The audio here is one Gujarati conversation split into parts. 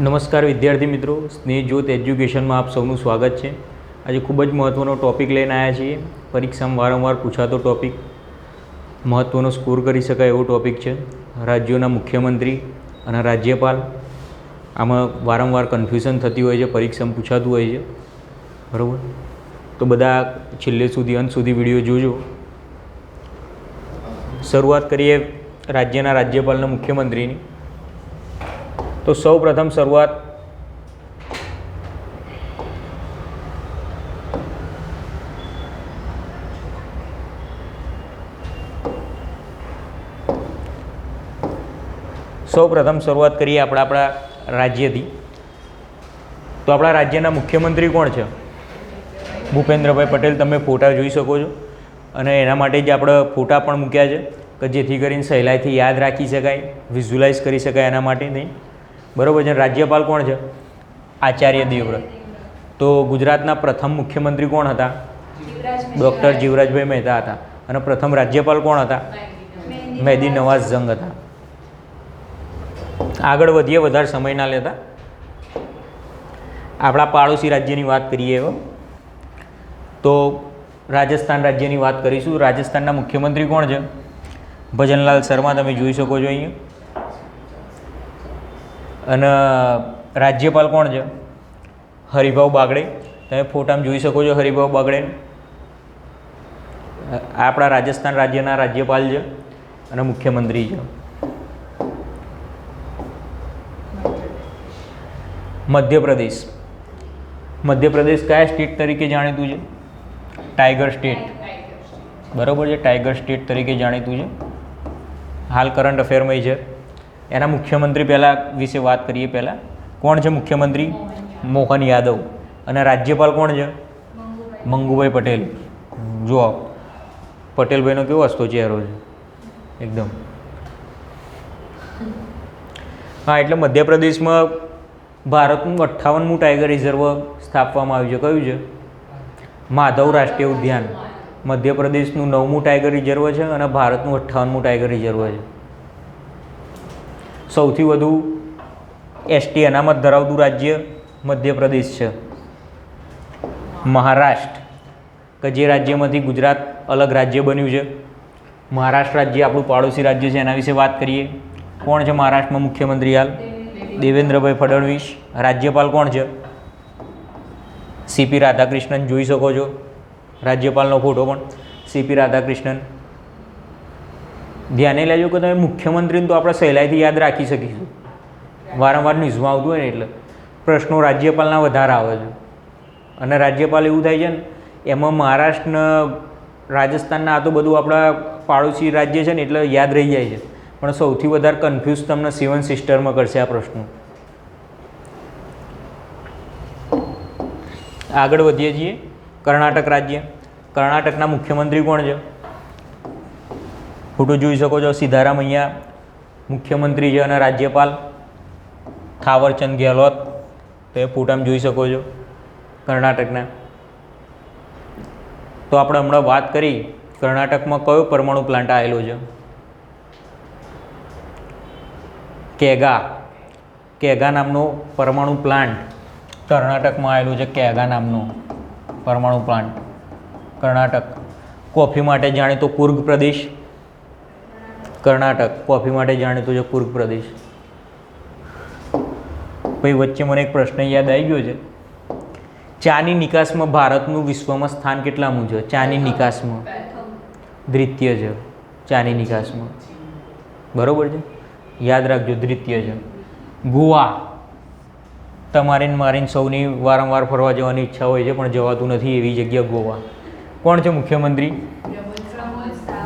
નમસ્કાર વિદ્યાર્થી મિત્રો. સ્નેહ જ્યોત એજ્યુકેશનમાં આપ સૌનું સ્વાગત છે. આજે ખૂબ જ મહત્ત્વનો ટૉપિક લઈને આવ્યા છીએ. પરીક્ષામાં વારંવાર પૂછાતો ટૉપિક. મહત્ત્વનો સ્કોર કરી શકાય એવો ટૉપિક છે. રાજ્યોના મુખ્યમંત્રી અને રાજ્યપાલ. આમાં વારંવાર કન્ફ્યુઝન થતી હોય છે, પરીક્ષામાં પૂછાતું હોય છે. બરાબર? તો બધા છેલ્લે સુધી, અંત સુધી વીડિયો જોજો. શરૂઆત કરીએ રાજ્યના રાજ્યપાલના મુખ્યમંત્રીની. તો સૌ પ્રથમ શરૂઆત સૌ પ્રથમ શરૂઆત કરીએ આપણા આપણા રાજ્યથી. તો આપણા રાજ્યના મુખ્યમંત્રી કોણ છે? ભૂપેન્દ્રભાઈ પટેલ, તમે ફોટા જોઈ શકો છો. અને એના માટે જ આપણે ફોટા પણ મૂક્યા છે, કે જેથી કરીને સહેલાઈથી યાદ રાખી શકાય વિઝ્યુલાઇઝ કરી શકાય એના માટે નહીં. બરાબર છે. રાજ્યપાલ કોણ છે? આચાર્ય દેવવ્રત. તો ગુજરાતના પ્રથમ મુખ્યમંત્રી કોણ હતા? ડૉક્ટર જીવરાજભાઈ મહેતા હતા. અને પ્રથમ રાજ્યપાલ કોણ હતા? મહેદી નવાઝ જંગ હતા. આગળ વધીએ, વધારે સમય ના લેતા. આપણા પાડોશી રાજ્યની વાત કરીએ એવો તો રાજસ્થાન રાજ્યની વાત કરીશું. રાજસ્થાનના મુખ્યમંત્રી કોણ છે? ભજનલાલ શર્મા, તમે જોઈ શકો છો અહીંયા. અને રાજ્યપાલ કોણ છે? હરિભાવ બાગડે. તમે ફોટામાં જોઈ શકો છો હરિભાવ બાગડે આપણા રાજસ્થાન રાજ્યના રાજ્યપાલ છે અને મુખ્યમંત્રી છે. મધ્યપ્રદેશ. મધ્યપ્રદેશ કયા સ્ટેટ તરીકે જાણીતું છે? Tiger state. બરાબર છે, ટાઈગર સ્ટેટ તરીકે જાણીતું છે. હાલ કરંટ અફેરમાં છે. એના મુખ્યમંત્રી પહેલાં વિશે વાત કરીએ પહેલાં. કોણ છે મુખ્યમંત્રી? મોહન યાદવ. અને રાજ્યપાલ કોણ છે? મંગુભાઈ પટેલ. જુઓ, પટેલભાઈનો કેવો હસતો ચહેરો છે. એકદમ. હા, એટલે મધ્યપ્રદેશમાં ભારતનું અઠ્ઠાવનમું ટાઈગર રિઝર્વ સ્થાપવામાં આવ્યું છે. કયું છે? માધવ રાષ્ટ્રીય ઉદ્યાન. મધ્યપ્રદેશનું નવમું ટાઈગર રિઝર્વ છે અને ભારતનું અઠ્ઠાવનમું ટાઈગર રિઝર્વ છે. સૌથી વધુ એસટી અનામત ધરાવતું રાજ્ય મધ્યપ્રદેશ છે. મહારાષ્ટ્ર, કે જે રાજ્યમાંથી ગુજરાત અલગ રાજ્ય બન્યું છે. મહારાષ્ટ્ર રાજ્ય આપણું પાડોશી રાજ્ય છે, એના વિશે વાત કરીએ. કોણ છે મહારાષ્ટ્રમાં મુખ્યમંત્રી હાલ? દેવેન્દ્રભાઈ ફડણવીસ. રાજ્યપાલ કોણ છે? સીપી રાધાકૃષ્ણન જોઈ શકો છો. રાજ્યપાલનો ફોટો પણ સીપી રાધાકૃષ્ણન ધ્યાને લેજો કે તમે મુખ્યમંત્રીને તો આપણે સહેલાઈથી યાદ રાખી શકીશું. વારંવાર ન્યૂઝમાં આવતું હોય ને એટલે પ્રશ્નો રાજ્યપાલના વધારે આવે છે. અને રાજ્યપાલ એવું થાય છે ને, એમાં મહારાષ્ટ્રના રાજસ્થાનના આ તો બધું આપણા પાડોશી રાજ્ય છે ને એટલે યાદ રહી જાય છે. પણ સૌથી વધારે કન્ફ્યુઝ તમને સેવન સિસ્ટરમાં કરશે આ પ્રશ્નો. આગળ વધીએ છીએ. કર્ણાટક રાજ્ય. કર્ણાટકના મુખ્યમંત્રી કોણ છે? ફોટો જોઈ શકો છો. સીધારામ અહીંયા મુખ્યમંત્રી છે અને રાજ્યપાલ થાવરચંદ ગેહલોત. તો એ ફોટામાં જોઈ શકો છો કર્ણાટકના. તો આપણે હમણાં વાત કરી કર્ણાટકમાં કયો પરમાણુ પ્લાન્ટ આવેલો છે? કેગા. કેગા નામનો પરમાણુ પ્લાન્ટ કર્ણાટકમાં આવેલું છે. કેગા નામનો પરમાણુ પ્લાન્ટ કર્ણાટક. કોફી માટે જાણીતો કુર્ગ પ્રદેશ. કર્ણાટક કોફી માટે જાણીતું છે કુર્ગ પ્રદેશ. પછી વચ્ચે મને એક પ્રશ્ન યાદ આવી ગયો છે. ચાની નિકાસમાં ભારતનું વિશ્વમાં સ્થાન કેટલામું છે? ચાની નિકાસમાં. દ્વિતીય છે. ચાની નિકાસમાં. બરાબર છે? યાદ રાખજો દ્વિતીય છે. ગોવા તમારે મારીને સૌની વારંવાર ફરવા જવાની ઈચ્છા હોય છે પણ જવાતું નથી એવી જગ્યા ગોવા. કોણ છે મુખ્યમંત્રી?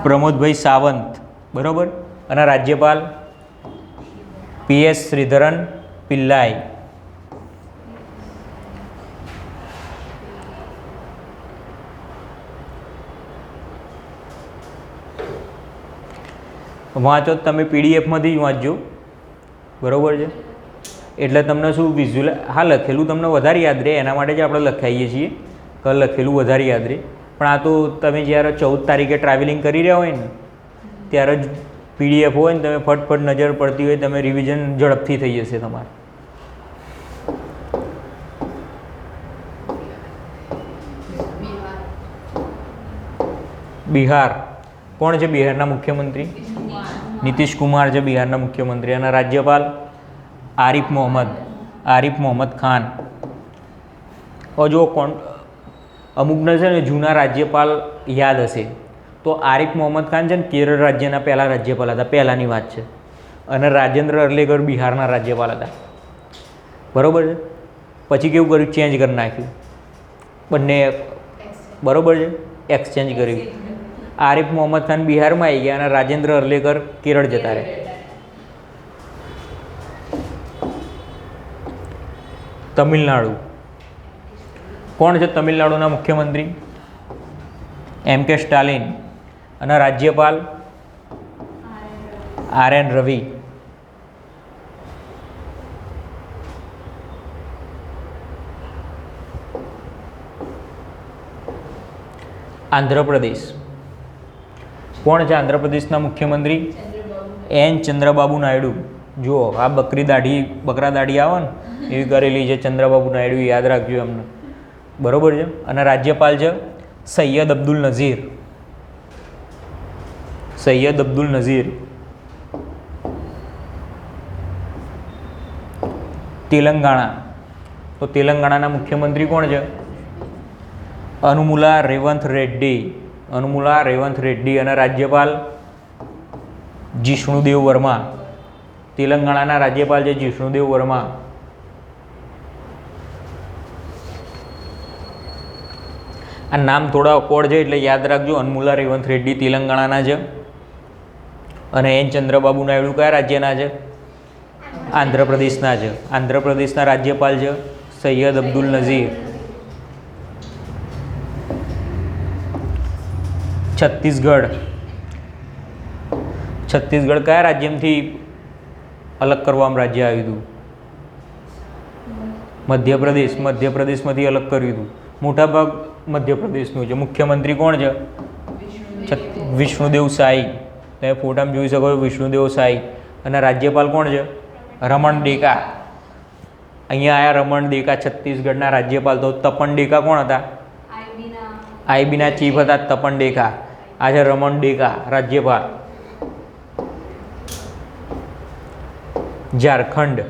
પ્રમોદભાઈ સાવંત. બરાબર? અને રાજ્યપાલ પીએસ શ્રીધરન પિલ્લાઈ. વાંચો તમે પીડીએફમાંથી જ વાંચજો. બરાબર છે? એટલે તમને શું વિઝ્યુઅલ હા, લખેલું તમને વધારે યાદ રહે, એના માટે જ આપણે લખાઈએ છીએ કે લખેલું વધારે યાદ રહે. પણ આ તો તમે જ્યારે ચૌદ તારીખે ટ્રાવેલિંગ કરી રહ્યા હોય ને ત્યારે જ પીડીએફ હોય ને તમે ફટફટ નજર પડતી હોય, તમે રિવિઝન ઝડપથી થઈ જશે તમારે. બિહાર. કોણ છે બિહારના મુખ્યમંત્રી? નીતિશ કુમાર છે બિહારના મુખ્યમંત્રી. અને રાજ્યપાલ આરિફ મોહમ્મદ. આરિફ મોહમ્મદ ખાન. હજુ કોણ? અમુકને છે ને જૂના રાજ્યપાલ યાદ હશે. તો આરિફ મોહમ્મદ ખાન છે ને કેરળ રાજ્યના પહેલાં રાજ્યપાલ હતા. પહેલાંની વાત છે. અને રાજેન્દ્ર અરલેકર બિહારના રાજ્યપાલ હતા. બરાબર છે? પછી કેવું કર્યું? ચેન્જ કરી નાખ્યું. બંને બરોબર છે? એક્સચેન્જ કર્યું. આરિફ મોહમ્મદ ખાન બિહારમાં આવી ગયા અને રાજેન્દ્ર અરલેકર કેરળ જતા રહે તમિલનાડુ. કોણ છે તમિલનાડુના મુખ્યમંત્રી? એમ કે સ્ટાલિન. અને રાજ્યપાલ? R N Ravi. આંધ્રપ્રદેશ. કોણ છે આંધ્રપ્રદેશના મુખ્યમંત્રી? એન ચંદ્રબાબુ નાયડુ. જુઓ, આ બકરી દાઢી, બકરા દાઢી આવે ને, એવી કરેલી છે ચંદ્રબાબુ નાયડુ યાદ રાખજો એમને. બરોબર છે? અને રાજ્યપાલ છે સૈયદ અબ્દુલ નઝીર. સૈયદ અબ્દુલ નઝીર તેલંગાણા તો તેલંગાણાના મુખ્યમંત્રી કોણ છે અનુમુલા રેવંત રેડ્ડી અનુમુલા રેવંત રેડ્ડી અને રાજ્યપાલ જિષ્ણુદેવ વર્મા તેલંગાણાના રાજ્યપાલ છે જિષ્ણુદેવ વર્મા આ નામ થોડા અકોડ છે એટલે યાદ રાખજો અનમુલા રેવંત રેડ્ડી તેલંગાણાના છે અને એન ચંદ્રબાબુ નાયડુ કયા રાજ્યના છે? આંધ્રપ્રદેશના છે. આંધ્રપ્રદેશના રાજ્યપાલ છે સૈયદ અબ્દુલ નઝીર. છત્તીસગઢ. છત્તીસગઢ કયા રાજ્યમાંથી અલગ કરવામાં રાજ્ય આવ્યું હતું? મધ્યપ્રદેશ. મધ્યપ્રદેશમાંથી અલગ કર્યું હતું. મોટાભાગ મધ્યપ્રદેશનું છે. મુખ્યમંત્રી કોણ છે? વિષ્ણુદેવ સાઈ. તમે ફોટામાં જોઈ શકો વિષ્ણુદેવ સાઈ. અને રાજ્યપાલ કોણ છે? રમણ ડેકા. અહીંયા આયા રમણ ડેકા છત્તીસગઢના રાજ્યપાલ. તો તપન ડેકા કોણ હતા? આઈબીના ચીફ હતા તપન ડેકા. આ છે રમણ ડેકા, રાજ્યપાલ. ઝારખંડ.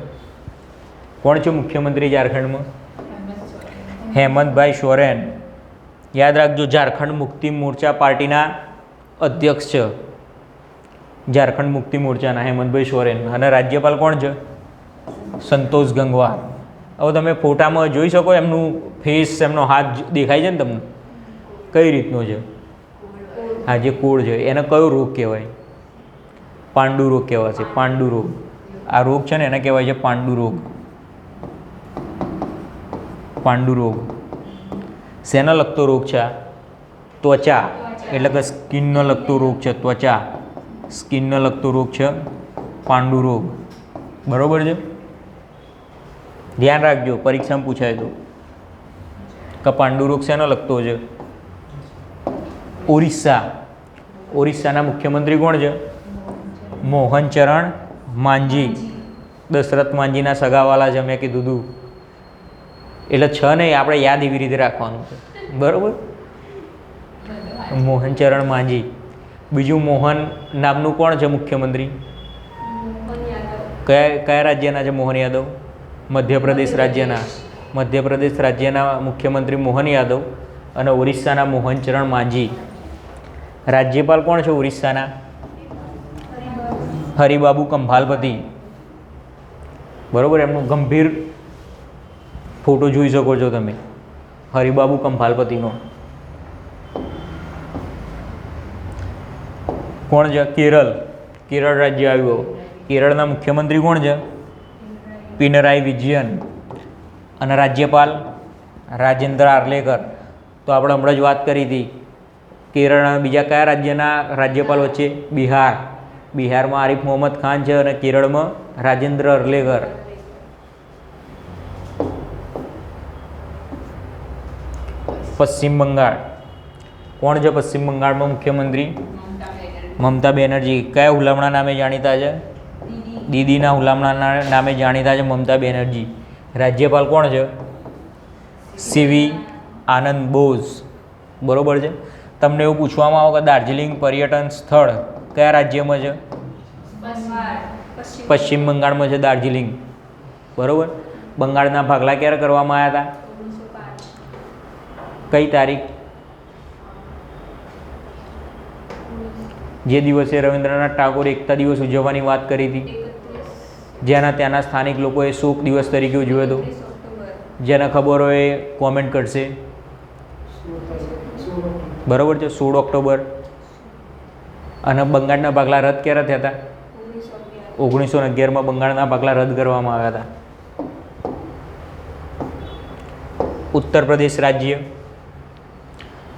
કોણ છે મુખ્યમંત્રી ઝારખંડમાં? હેમંતભાઈ સોરેન. યાદ રાખજો, ઝારખંડ મુક્તિ મોરચા પાર્ટીના અધ્યક્ષ છે. ઝારખંડ મુક્તિ મોરચાના હેમંતભાઈ સોરેન અને રાજ્યપાલ કોણ છે? સંતોષ ગંગવાર. હવે તમે ફોટામાં જોઈ શકો એમનું ફેસ એમનો હાથ દેખાય છે ને તમને? કઈ રીતનો છે? આ જે કોળ છે. એને કયો રોગ કહેવાય? પાંડુ રોગ કહેવાય છે, પાંડુ રોગ. આ રોગ છે ને એને કહેવાય છે પાંડુ રોગ. પાંડુ રોગ. શેના લગતો રોગ છે આ? ત્વચા. એટલે કે સ્કિનનો લગતો રોગ છે, ત્વચા. સ્કિનનો લગતો રોગ છે પાંડુ રોગ. બરોબર છે? ધ્યાન રાખજો, પરીક્ષામાં પૂછાય તો. કે પાંડુ રોગ શેનો લગતો છે? ઓરિસ્સા. ઓરિસ્સાના મુખ્યમંત્રી કોણ છે? મોહનચરણ માંજી દશરથ માંજીના સગાવાલા છે, મેં કીધું હતું એટલે છ નહીં, આપણે યાદ એવી રીતે રાખવાનું છે. બરાબર? મોહનચરણ માંઝી. બીજું મોહન નામનું કોણ છે મુખ્યમંત્રી? કયા કયા રાજ્યના છે મોહન યાદવ? મધ્યપ્રદેશ રાજ્યના. મધ્યપ્રદેશ રાજ્યના મુખ્યમંત્રી મોહન યાદવ અને ઓરિસ્સાના મોહનચરણ માંઝી. રાજ્યપાલ કોણ છે ઓરિસ્સાના? હરિબાબુ કંભાલપતિ. બરાબર એમનો ગંભીર ફોટો જોઈ શકો છો તમે. હરિબાબુ કંભાલપતિનો. કોણ છે? કેરળ. કેરળ રાજ્ય આવ્યો. કેરળના મુખ્યમંત્રી કોણ છે? પિનરાઈ વિજયન. અને રાજ્યપાલ રાજેન્દ્ર આર્લેકર. તો આપણે હમણાં જ વાત કરી હતી. કેરળના બીજા કયા રાજ્યના રાજ્યપાલ વચ્ચે? બિહાર. બિહારમાં આરિફ મોહમ્મદ ખાન છે અને કેરળમાં રાજેન્દ્ર અર્લેકર પશ્ચિમ બંગાળ. કોણ છે પશ્ચિમ બંગાળમાં મુખ્યમંત્રી? મમતા બેનર્જી, કયા હુલામણા નામે જાણીતા છે? દીદીના હુલામણા નામે જાણીતા છે મમતા બેનર્જી. રાજ્યપાલ કોણ છે? સીવી આનંદ બોઝ. બરોબર છે? તમને એવું પૂછવામાં આવે કે દાર્જિલિંગ પર્યટન સ્થળ કયા રાજ્યમાં છે? પશ્ચિમ બંગાળમાં છે દાર્જિલિંગ. બરોબર? બંગાળના ભાગલા ક્યારે કરવામાં આવ્યા હતા? કઈ તારીખ? જે દિવસે રવિન્દ્રનાથ ટાગોર એકતા દિવસ ઉજવવાની વાત કરી હતી, જેના ત્યાંના સ્થાનિક લોકોએ શોક દિવસ તરીકે ઉજવ્યો હતો. જેને ખબર હોય કોમેન્ટ કરશે. બરોબર છે, સોળ ઓક્ટોબર. અને બંગાળના ભાગલા રદ ક્યારે થયા હતા? ઓગણીસો અગિયારમાં બંગાળના ભાગલા રદ કરવામાં આવ્યા હતા. ઉત્તર પ્રદેશ રાજ્ય.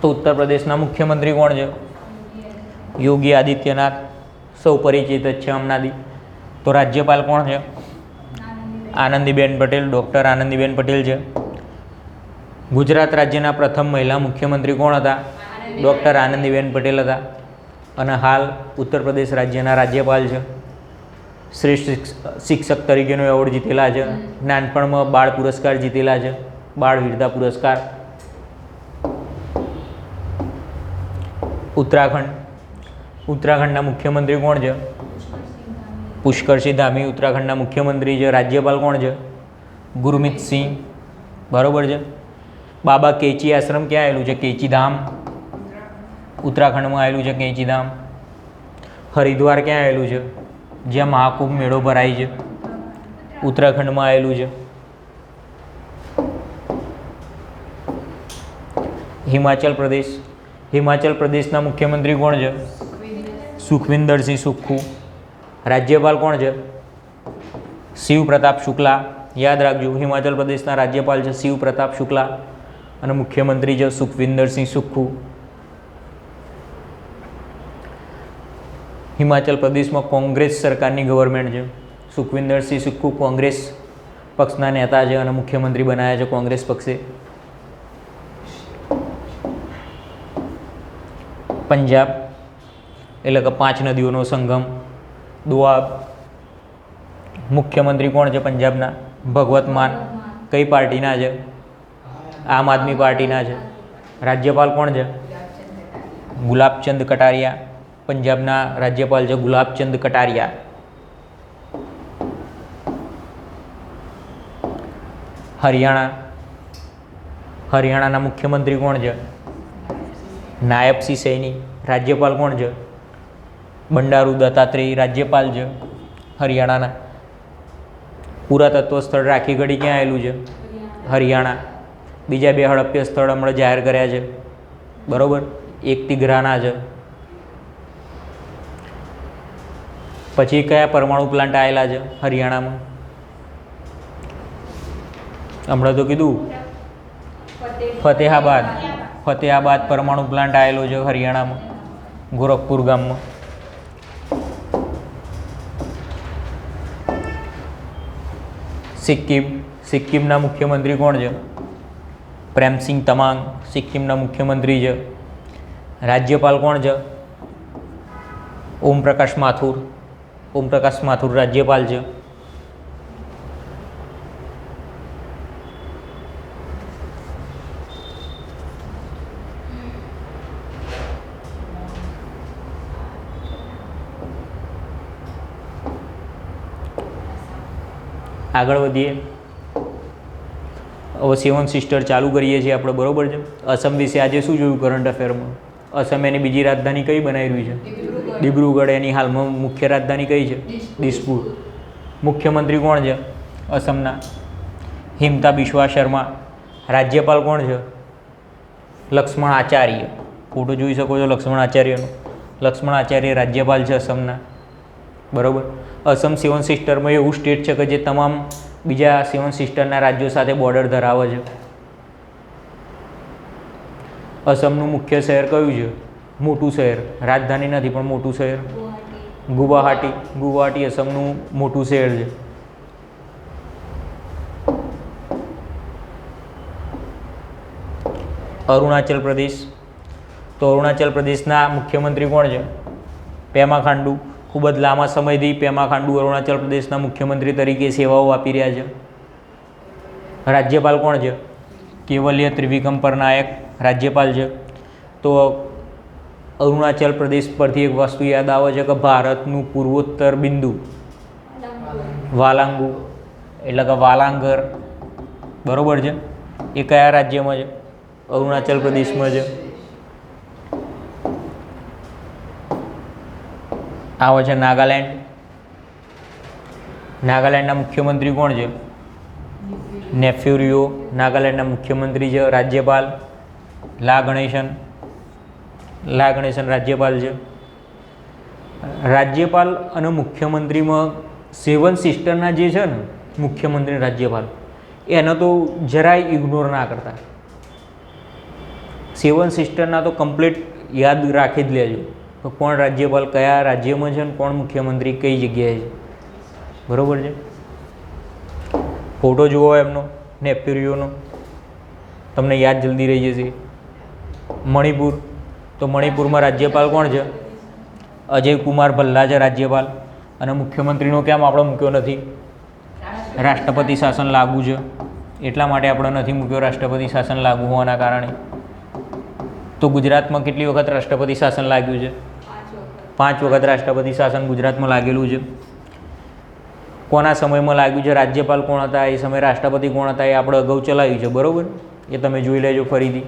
તો ઉત્તર પ્રદેશના મુખ્યમંત્રી કોણ છે? યોગી આદિત્યનાથ સૌ પરિચિત જ છે હમણાંથી તો રાજ્યપાલ કોણ છે? આનંદીબેન પટેલ, ડૉક્ટર આનંદીબેન પટેલ છે. ગુજરાત રાજ્યના પ્રથમ મહિલા મુખ્યમંત્રી કોણ હતા? ડૉક્ટર આનંદીબેન પટેલ હતા. અને હાલ ઉત્તર પ્રદેશ રાજ્યના રાજ્યપાલ છે. શ્રેષ્ઠ શિક્ષક તરીકેનો એવોર્ડ જીતેલા છે. નાનપણમાં બાળ પુરસ્કાર જીતેલા છે. બાળ વીરતા પુરસ્કાર. ઉત્તરાખંડ ઉત્તરાખંડના મુખ્યમંત્રી કોણ છે? પુષ્કરસિંહ ધામી, ઉત્તરાખંડના મુખ્યમંત્રી છે, રાજ્યપાલ કોણ છે? ગુરમીત સિંહ. બરોબર છે? બાબા કેચી આશ્રમ ક્યાં આવેલું છે? કેચી ધામ ઉત્તરાખંડમાં આવેલું છે કેચી ધામ હરિદ્વાર ક્યાં આવેલું છે? જ્યાં મહાકુંભ મેળો ભરાય છે. ઉત્તરાખંડમાં આવેલું છે. હિમાચલ પ્રદેશ. હિમાચલ પ્રદેશના મુખ્યમંત્રી કોણ છે? સુખવિંદરસિંહ સુક્ખુ. રાજ્યપાલ કોણ છે? શિવ પ્રતાપ શુક્લા. યાદ રાખજો, હિમાચલ પ્રદેશના રાજ્યપાલ છે શિવ પ્રતાપ શુક્લા અને મુખ્યમંત્રી છે સુખવિંદરસિંહ સુક્ખુ. હિમાચલ પ્રદેશમાં કોંગ્રેસ સરકારની ગવર્મેન્ટ છે. સુખવિંદરસિંહ સુક્ખુ કોંગ્રેસ પક્ષના નેતા છે અને મુખ્યમંત્રી બનાવ્યા છે કોંગ્રેસ પક્ષે. પંજાબ એટલે કે પાંચ નદીઓનો સંગમ દોઆબ મુખ્યમંત્રી કોણ છે પંજાબના? ભગવત માન. કઈ પાર્ટીના છે? આમ આદમી પાર્ટીના છે. રાજ્યપાલ કોણ છે? ગુલાબચંદ કટારિયા. પંજાબના રાજ્યપાલ છે ગુલાબચંદ કટારિયા. હરિયાણા. હરિયાણાના મુખ્યમંત્રી કોણ છે? નાયબસિંહ સૈની. રાજ્યપાલ કોણ છે? બંડારુ દત્તાત્રેય રાજ્યપાલ છે, હરિયાણાના. પુરાતત્વ સ્થળ રાખીગઢી ક્યાં આવેલું છે? હરિયાણા. બીજા બે હડપ્ય સ્થળ હમણાં જાહેર કર્યા છે. બરોબર? એક તિઘરાના છે. પછી કયા પરમાણુ પ્લાન્ટ આવેલા છે હરિયાણામાં? હમણાં તો કીધું. ફતેહાબાદ. ફતેહાબાદ પરમાણુ પ્લાન્ટ આવેલો છે હરિયાણામાં, ગોરખપુર ગામમાં. સિક્કિમ. સિક્કિમના મુખ્યમંત્રી કોણ છે? પ્રેમસિંહ તમાંગ, સિક્કિમના મુખ્યમંત્રી છે. રાજ્યપાલ કોણ છે? ઓમ પ્રકાશ માથુર. ઓમ પ્રકાશ માથુર રાજ્યપાલ છે. આગળ વધીએ. હવે સેવન સિસ્ટર ચાલુ કરીએ છીએ આપણે બરોબર છે? અસમ વિશે આજે શું જોયું કરંટ અફેરમાં અસમ એની બીજી રાજધાની કઈ બનાવી રહ્યું છે? ડિબ્રુગઢ એની હાલમાં મુખ્ય રાજધાની કઈ છે? દિસપુર. મુખ્યમંત્રી કોણ છે? અસમના. હિમતા બિશ્વા શર્મા. રાજ્યપાલ કોણ છે? લક્ષ્મણ આચાર્ય. ફોટો જોઈ શકો છો લક્ષ્મણ આચાર્યનો. લક્ષ્મણ આચાર્ય રાજ્યપાલ છે અસમના. બરોબર? અસમ સેવન સિસ્ટરમાં એવું સ્ટેટ છે કે જે તમામ બીજા સેવન સિસ્ટરના રાજ્યો સાથે બોર્ડર ધરાવે છે. અસમનું મુખ્ય શહેર કયું છે? મોટું શહેર. રાજધાની નથી પણ મોટું શહેર. ગુવાહાટી. ગુવાહાટી. અસમનું મોટું શહેર છે. અરુણાચલ પ્રદેશ. તો અરુણાચલ પ્રદેશના મુખ્યમંત્રી કોણ છે? પેમા ખાંડુ ખૂબ જ લાંબા સમયથી પેમા ખાંડુ અરુણાચલ પ્રદેશના મુખ્યમંત્રી તરીકે સેવાઓ આપી રહ્યા છે. રાજ્યપાલ કોણ છે? કેવલ્ય ત્રિવિક્રમ પરનાયક રાજ્યપાલ છે. તો અરુણાચલ પ્રદેશ પરથી એક વસ્તુ યાદ આવે છે કે ભારતનું પૂર્વોત્તર બિંદુ વાલાંગુ. એટલે કે વાલાંગર. બરોબર છે? એ કયા રાજ્યમાં છે? અરુણાચલ પ્રદેશમાં છે. આવે છે નાગાલેન્ડ. નાગાલેન્ડના મુખ્યમંત્રી કોણ છે? નેફ્યુરિયો. નાગાલેન્ડના મુખ્યમંત્રી છે રાજ્યપાલ. લા ગણેશન. લા ગણેશન રાજ્યપાલ છે. રાજ્યપાલ અને મુખ્યમંત્રીમાં સેવન સિસ્ટરના જે છે ને, મુખ્યમંત્રી રાજ્યપાલ, એનો તો જરાય ઇગ્નોર ના કરતા. સેવન સિસ્ટરના તો કમ્પ્લીટ યાદ રાખી જ લેજો. તો કોણ રાજ્યપાલ, કયા રાજ્યમાં છે ને કોણ મુખ્યમંત્રી, કઈ જગ્યાએ છે? બરાબર છે? ફોટો જુઓ એમનો નેપ્યુરિયોનો તમને યાદ જલ્દી રહી જશે. મણિપુર, તો મણિપુરમાં રાજ્યપાલ કોણ છે? અજય કુમાર ભલ્લા છે રાજ્યપાલ. અને મુખ્યમંત્રીનો કેમ આપણો મૂક્યો નથી? રાષ્ટ્રપતિ શાસન લાગુ છે. એટલા માટે આપણે નથી મૂક્યો રાષ્ટ્રપતિ શાસન લાગુ હોવાના કારણે. તો ગુજરાતમાં કેટલી વખત રાષ્ટ્રપતિ શાસન લાગ્યું છે? પાંચ વખત રાષ્ટ્રપતિ શાસન ગુજરાતમાં લાગેલું છે. કોના સમયમાં લાગ્યું છે? રાજ્યપાલ કોણ હતા? એ સમયે રાષ્ટ્રપતિ કોણ હતા? એ આપણે અગાઉ ચલાવ્યું છે, બરાબર? એ તમે જોઈ લેજો ફરીથી.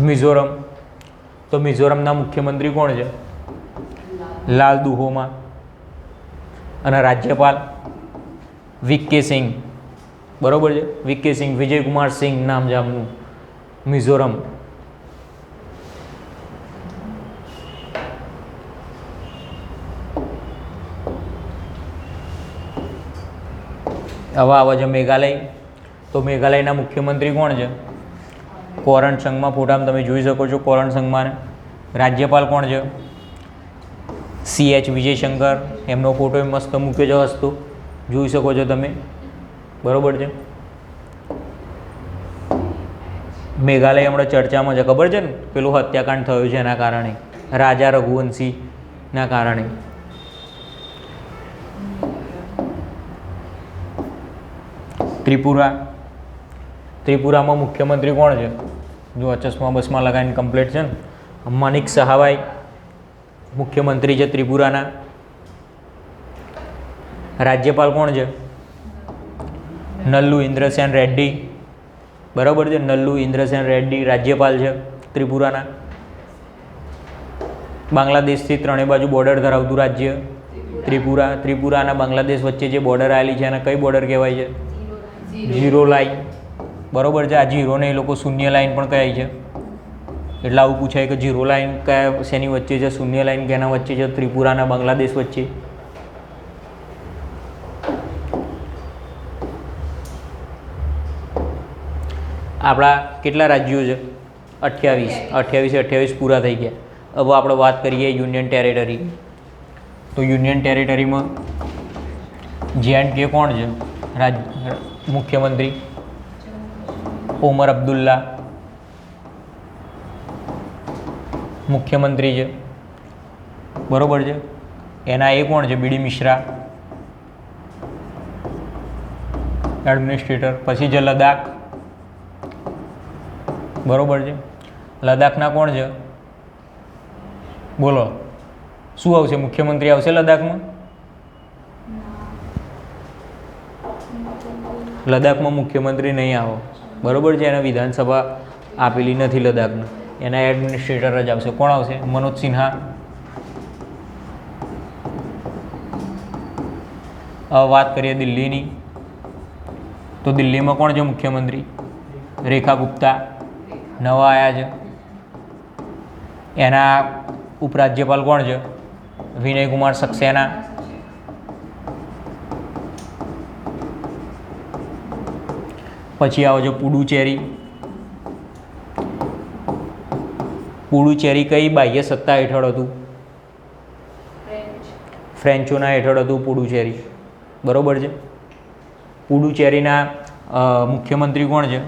મિઝોરમ. તો મિઝોરમના મુખ્યમંત્રી કોણ છે? લાલ દુહોમા. અને રાજ્યપાલ વિકે સિંહ બરોબર છે? વિકે સિંહ, વિજયકુમાર સિંહ નામ જામનું મિઝોરમ. આવા આવે છે મેઘાલય. તો મેઘાલયના મુખ્યમંત્રી કોણ છે? કોરણ સંઘમાં ફોટામાં તમે જોઈ શકો છો કોરણ સંઘમાં રાજ્યપાલ કોણ છે? C H Vijayshankar. એમનો ફોટો મસ્ત મૂક્યો છે હસ્તો. જોઈ શકો છો તમે. બરોબર છે? મેઘાલય હમણાં ચર્ચામાં છે. ખબર છે ને? પેલું હત્યાકાંડ થયું છે એના કારણે. રાજા રઘુવંશીના કારણે. ત્રિપુરા. ત્રિપુરામાં મુખ્યમંત્રી કોણ છે? જો ચશ્મા બસમાં લગાવીને કમ્પ્લીટ છે ને? મનિક સહાવાઈ, મુખ્યમંત્રી છે ત્રિપુરાના. રાજ્યપાલ કોણ છે? નલ્લુ ઇન્દ્રસેન રેડ્ડી. બરાબર છે? નલ્લુ ઇન્દ્રસેન રેડ્ડી રાજ્યપાલ છે ત્રિપુરાના. બાંગ્લાદેશથી ત્રણેય બાજુ બોર્ડર ધરાવતું રાજ્ય ત્રિપુરા. ત્રિપુરા અને બાંગ્લાદેશ વચ્ચે જે બોર્ડર આવેલી છે, એને કઈ બોર્ડર કહેવાય છે? ઝીરો લાઈન બરોબર છે? આ ઝીરોને એ લોકો શૂન્ય લાઈન પણ કહે છે. એટલે આવું પૂછાય કે ઝીરો લાઈન કયા શેની વચ્ચે છે? શૂન્ય લાઈન કેના વચ્ચે છે? ત્રિપુરા અને બાંગ્લાદેશ વચ્ચે. આપણા કેટલા રાજ્યો છે? અઠ્યાવીસ. અઠ્યાવીસે. અઠ્યાવીસ પૂરા થઈ ગયા. હવે આપણે વાત કરીએ યુનિયન ટેરેટરી. તો યુનિયન ટેરેટરીમાં જે એન્ડ કે કોણ છે? રાજ મુખ્યમંત્રી. ઓમર અબ્દુલ્લા. મુખ્યમંત્રી છે. બરોબર છે? એના એ કોણ છે? બીડી મિશ્રા. એડમિનિસ્ટ્રેટર. પછી છે લદાખ બરોબર છે? લદ્દાખના કોણ છે? બોલો. શું આવશે? મુખ્યમંત્રી આવશે લદ્દાખમાં? લદ્દાખમાં મુખ્યમંત્રી નહીં આવો. બરોબર છે? એને વિધાનસભા આપેલી નથી લદાખને એના એડમિનિસ્ટ્રેટર જ આવશે. કોણ આવશે? મનોજ સિન્હા. વાત કરીએ દિલ્હીની. તો દિલ્હીમાં કોણ છે મુખ્યમંત્રી? રેખા ગુપ્તા. નવા આવ્યા છે. એના ઉપરાજ્યપાલ કોણ છે? વિનયકુમાર સક્સેના. પછી આવો છો પુડુચેરી. પુડુચેરી કઈ બાહ્ય સત્તા હેઠળ હતું? ફ્રેન્ચોના હેઠળ હતું પુડુચેરી. બરોબર છે? પુડુચેરીના મુખ્યમંત્રી કોણ છે?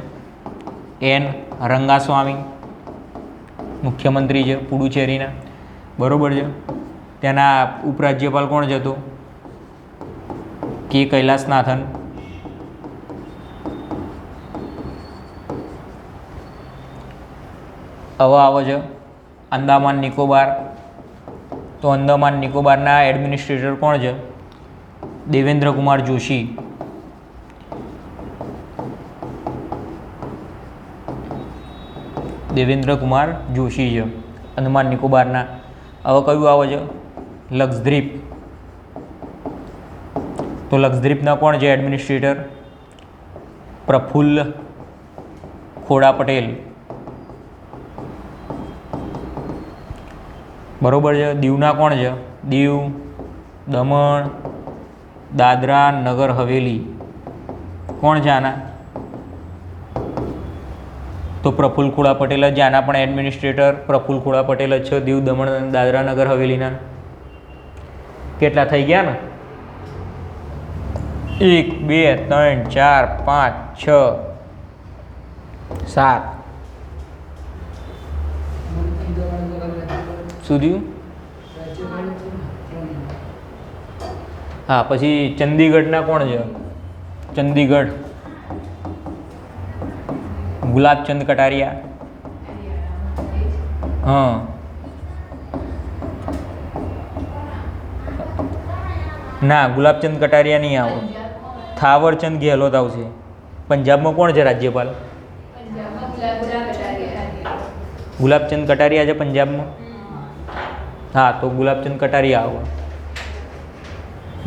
એન રંગાસ્વામી, મુખ્યમંત્રી છે પુડુચેરીના, બરોબર છે. તેના ઉપરાજ્યપાલ કોણ છે તો કે કૈલાસનાથન. હવે આવે છે. અંદામાન નિકોબાર. તો અંદામાન નિકોબારના એડમિનિસ્ટ્રેટર કોણ છે? દેવેન્દ્ર કુમાર જોશી. દેવેન્દ્ર કુમાર જોશી છે અંદમાન નિકોબારના હવે કયું આવે છે? લક્ષદ્વીપ. તો લક્ષદ્વીપના કોણ છે એડમિનિસ્ટ્રેટર પ્રફુલ્લ ખોડા પટેલ. બરોબર છે? દીવના કોણ છે? દીવ, દમણ, દાદરા, નગર, હવેલી. કોણ છે આના? તો પ્રફુલ ખોડા પટેલ જ આના પણ એડમિનિસ્ટ્રેટર પ્રફુલ ખોડા પટેલ જ છે. દીવ દમણ દાદરા નગર હવેલીના. કેટલા થઈ ગયા ને? એક, બે, ત્રણ, ચાર, પાંચ, છ, સાત. સુધી હા, પછી ચંદીગઢના કોણ છે? ચંદીગઢ. ગુલાબચંદ કટારિયા. હા. ના, ગુલાબચંદ કટારિયા નહીં આવો. થાવરચંદ ગેહલોત આવશે. પંજાબમાં કોણ છે રાજ્યપાલ? ગુલાબચંદ કટારિયા છે પંજાબમાં? હા, તો ગુલાબચંદ કટારિયા આવો.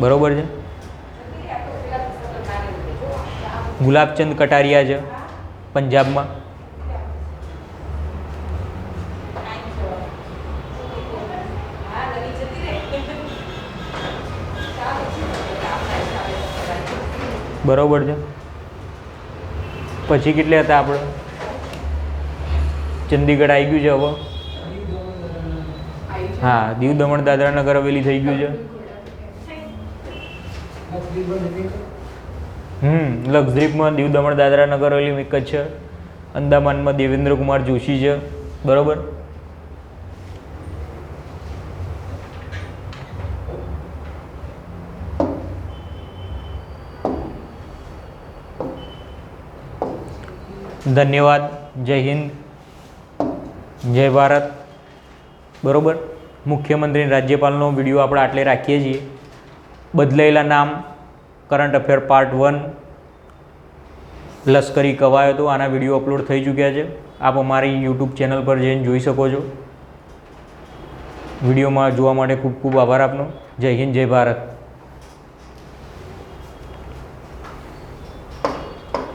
બરોબર છે? ગુલાબચંદ કટારિયા છે. પંજાબમાં? બરોબર છે. પછી કેટલે હતા આપણે? ચંદીગઢ આવી ગયું છે હવે? હા, દીવ દમણ દાદરા નગર હવેલી થઈ ગયું છે. હમ, લક્ષદ્વીપમાં દીવ દમણ દાદરા નગર હવેલી એક જ છે. અંદામાનમાં દેવેન્દ્ર કુમાર જોશી છે. બરોબર? ધન્યવાદ. જય હિન્દ. જય ભારત. બરોબર? મુખ્યમંત્રી રાજ્યપાલનો વીડિયો આપણે આટલે રાખીએ છીએ. બદલાયેલા નામ કરંટ અફેર પાર્ટ વન લશ્કરી કવાયતો, આના વીડિયો અપલોડ થઈ ચૂક્યા છે. આપ અમારી યુટ્યુબ ચેનલ પર જઈને જોઈ શકો છો. વિડીયોમાં જોવા માટે ખૂબ ખૂબ આભાર આપનો. જય હિન્દ, જય ભારત.